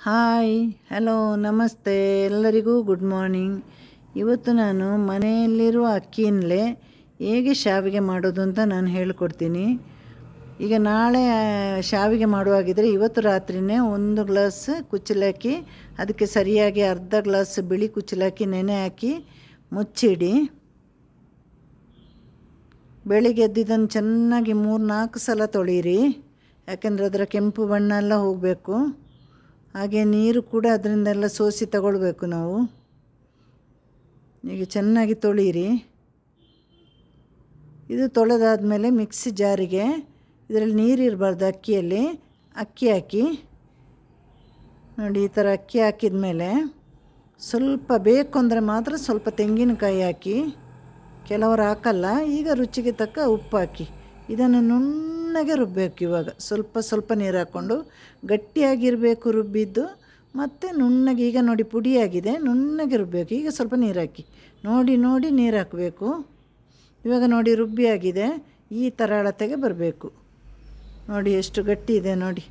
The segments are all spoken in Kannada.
ಹಾಯ್, ಹಲೋ, ನಮಸ್ತೆ ಎಲ್ಲರಿಗೂ ಗುಡ್ ಮಾರ್ನಿಂಗ್. ಇವತ್ತು ನಾನು ಮನೆಯಲ್ಲಿರುವ ಅಕ್ಕಿಯಿಂದಲೇ ಹೇಗೆ ಶಾವಿಗೆ ಮಾಡೋದು ಅಂತ ನಾನು ಹೇಳಿಕೊಡ್ತೀನಿ. ಈಗ ನಾಳೆ ಶಾವಿಗೆ ಮಾಡುವಾಗಿದ್ದರೆ ಇವತ್ತು ರಾತ್ರಿನೇ ಒಂದು ಗ್ಲಾಸ್ ಕುಚ್ಚಲಕ್ಕಿ ಅದಕ್ಕೆ ಸರಿಯಾಗಿ ಅರ್ಧ ಗ್ಲಾಸ್ ಬಿಳಿ ಕುಚ್ಚಲಕ್ಕಿ ನೆನೆ ಹಾಕಿ ಮುಚ್ಚಿಡಿ. ಬೆಳಿಗ್ಗೆ ಎದ್ದಿದ್ದನ್ನು ಚೆನ್ನಾಗಿ ಮೂರು ನಾಲ್ಕು ಸಲ ತೊಳೀರಿ, ಯಾಕೆಂದರೆ ಅದರ ಕೆಂಪು ಬಣ್ಣ ಎಲ್ಲ ಹೋಗಬೇಕು. ಹಾಗೆ ನೀರು ಕೂಡ ಅದರಿಂದೆಲ್ಲ ಸೋಸಿ ತಗೊಳ್ಬೇಕು ನಾವು. ಈಗ ಚೆನ್ನಾಗಿ ತೊಳೀರಿ. ಇದು ತೊಳೆದಾದಮೇಲೆ ಮಿಕ್ಸಿ ಜಾರಿಗೆ ಇದರಲ್ಲಿ ನೀರು ಇರಬಾರ್ದು ಅಕ್ಕಿಯಲ್ಲಿ. ಅಕ್ಕಿ ಹಾಕಿ. ನೋಡಿ, ಈ ಥರ ಅಕ್ಕಿ ಹಾಕಿದ ಮೇಲೆ ಸ್ವಲ್ಪ ಬೇಕು ಅಂದರೆ ಮಾತ್ರ ಸ್ವಲ್ಪ ತೆಂಗಿನಕಾಯಿ ಹಾಕಿ. ಕೆಲವರು ಹಾಕಲ್ಲ, ಈಗ ರುಚಿಗೆ ತಕ್ಕ ಉಪ್ಪು ಹಾಕಿ. ಇದನ್ನು ನುಣ್ಣಗೆ ರುಬ್ಬಬೇಕು ಇವಾಗ. ಸ್ವಲ್ಪ ಸ್ವಲ್ಪ ನೀರು ಹಾಕ್ಕೊಂಡು ಗಟ್ಟಿಯಾಗಿರಬೇಕು ರುಬ್ಬಿದ್ದು. ಮತ್ತು ನುಣ್ಣಗೆ, ಈಗ ನೋಡಿ ಪುಡಿಯಾಗಿದೆ. ನುಣ್ಣಗೆ ರುಬ್ಬಬೇಕು ಈಗ ಸ್ವಲ್ಪ ನೀರು ಹಾಕಿ. ನೋಡಿ ನೋಡಿ ನೀರು ಹಾಕಬೇಕು. ಇವಾಗ ನೋಡಿ ರುಬ್ಬಿಯಾಗಿದೆ. ಈ ಥರ ಅಳತೆಗೆ ಬರಬೇಕು. ನೋಡಿ ಎಷ್ಟು ಗಟ್ಟಿ ಇದೆ ನೋಡಿ.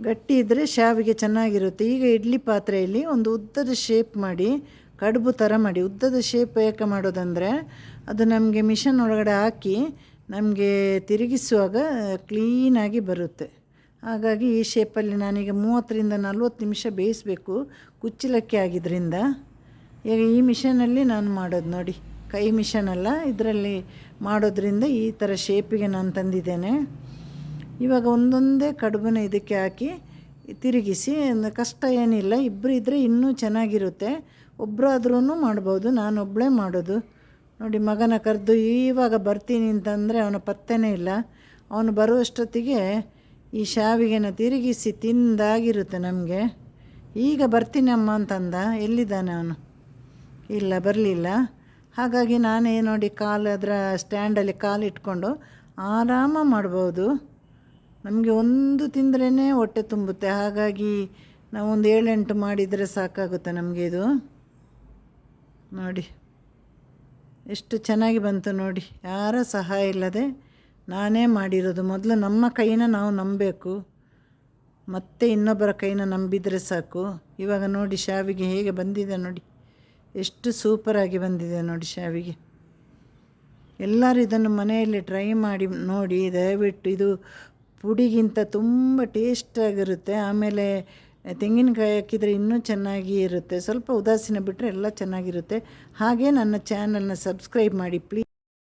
ಗಟ್ಟಿ ಇದ್ದರೆ ಶಾವಿಗೆ ಚೆನ್ನಾಗಿರುತ್ತೆ. ಈಗ ಇಡ್ಲಿ ಪಾತ್ರೆಯಲ್ಲಿ ಒಂದು ಉದ್ದದ ಶೇಪ್ ಮಾಡಿ, ಕಡುಬು ಥರ ಮಾಡಿ. ಉದ್ದದ ಶೇಪ್ ಯಾಕೆ ಮಾಡೋದಂದರೆ, ಅದು ನಮಗೆ ಮಿಷನ್ ಒಳಗಡೆ ಹಾಕಿ ನಮಗೆ ತಿರುಗಿಸುವಾಗ ಕ್ಲೀನಾಗಿ ಬರುತ್ತೆ. ಹಾಗಾಗಿ ಈ ಶೇಪಲ್ಲಿ ನಾನೀಗ ಮೂವತ್ತರಿಂದ ನಲ್ವತ್ತು ನಿಮಿಷ ಬೇಯಿಸಬೇಕು. ಕುಚ್ಚಲಕ್ಕಿ ಆಗಿದ್ದರಿಂದ ಈಗ ಈ ಮಿಷನಲ್ಲಿ ನಾನು ಮಾಡೋದು ನೋಡಿ. ಕೈ ಮಿಷನ್ ಅಲ್ಲ, ಇದರಲ್ಲಿ ಮಾಡೋದ್ರಿಂದ ಈ ಥರ ಶೇಪಿಗೆ ನಾನು ತಂದಿದ್ದೇನೆ. ಇವಾಗ ಒಂದೊಂದೇ ಕಡುಬನ್ನ ಇದಕ್ಕೆ ಹಾಕಿ ತಿರುಗಿಸಿ ಕಷ್ಟ ಏನಿಲ್ಲ ಇಬ್ಬರು ಇದ್ದರೆ ಇನ್ನೂ ಚೆನ್ನಾಗಿರುತ್ತೆ. ಒಬ್ಬರಾದ್ರೂ ಮಾಡ್ಬೋದು ನಾನೊಬ್ಬಳೇ ಮಾಡೋದು. ನೋಡಿ, ಮಗನ ಕರೆದು ಇವಾಗ ಬರ್ತೀನಿ ಅಂತಂದರೆ ಅವನ ಪತ್ತೆನೇ ಇಲ್ಲ. ಅವನು ಬರುವಷ್ಟೊತ್ತಿಗೆ ಈ ಶಾವಿಗೆನ ತಿರುಗಿಸಿ ತಿಂದಾಗಿರುತ್ತೆ ನಮಗೆ. ಈಗ ಬರ್ತೀನಿ ಅಮ್ಮ ಅಂತಂದ. ಎಲ್ಲಿದ್ದಾನೆ ಅವನು? ಇಲ್ಲ, ಬರಲಿಲ್ಲ. ಹಾಗಾಗಿ ನಾನೇ ನೋಡಿ ಕಾಲು ಅದರ ಸ್ಟ್ಯಾಂಡಲ್ಲಿ ಕಾಲು ಇಟ್ಕೊಂಡು ಆರಾಮ ಮಾಡ್ಬೋದು. ನಮಗೆ ಒಂದು ತಿಂದ್ರೇ ಹೊಟ್ಟೆ ತುಂಬುತ್ತೆ. ಹಾಗಾಗಿ ನಾವು ಒಂದು ಏಳೆಂಟು ಮಾಡಿದರೆ ಸಾಕಾಗುತ್ತೆ ನಮಗೆ ಇದು. ನೋಡಿ. ಎಷ್ಟು ಚೆನ್ನಾಗಿ ಬಂತು ನೋಡಿ. ಯಾರ ಸಹಾಯ ಇಲ್ಲದೆ ನಾನೇ ಮಾಡಿರೋದು. ಮೊದಲು ನಮ್ಮ ಕೈನ ನಾವು ನಂಬಬೇಕು. ಮತ್ತೆ ಇನ್ನೊಬ್ಬರ ಕೈನ ನಂಬಿದರೆ ಸಾಕು. ಇವಾಗ ನೋಡಿ ಶಾವಿಗೆ ಹೇಗೆ ಬಂದಿದೆ ನೋಡಿ. ಎಷ್ಟು ಸೂಪರಾಗಿ ಬಂದಿದೆ ನೋಡಿ ಶಾವಿಗೆ. ಎಲ್ಲರೂ ಇದನ್ನು ಮನೆಯಲ್ಲಿ ಟ್ರೈ ಮಾಡಿ ನೋಡಿ. ದಯವಿಟ್ಟು ಇದು ಪುಡಿಗಿಂತ ತುಂಬ ಟೇಸ್ಟಾಗಿರುತ್ತೆ ಆಮೇಲೆ ತೆಂಗಿನಕಾಯಿ ಹಾಕಿದರೆ ಇನ್ನೂ ಚೆನ್ನಾಗಿ ಇರುತ್ತೆ. ಸ್ವಲ್ಪ ಉದಾಸೀನ ಬಿಟ್ಟರೆ ಎಲ್ಲ ಚೆನ್ನಾಗಿರುತ್ತೆ. ಹಾಗೆ ನನ್ನ ಚಾನಲ್ನ ಸಬ್ಸ್ಕ್ರೈಬ್ ಮಾಡಿ ಪ್ಲೀಸ್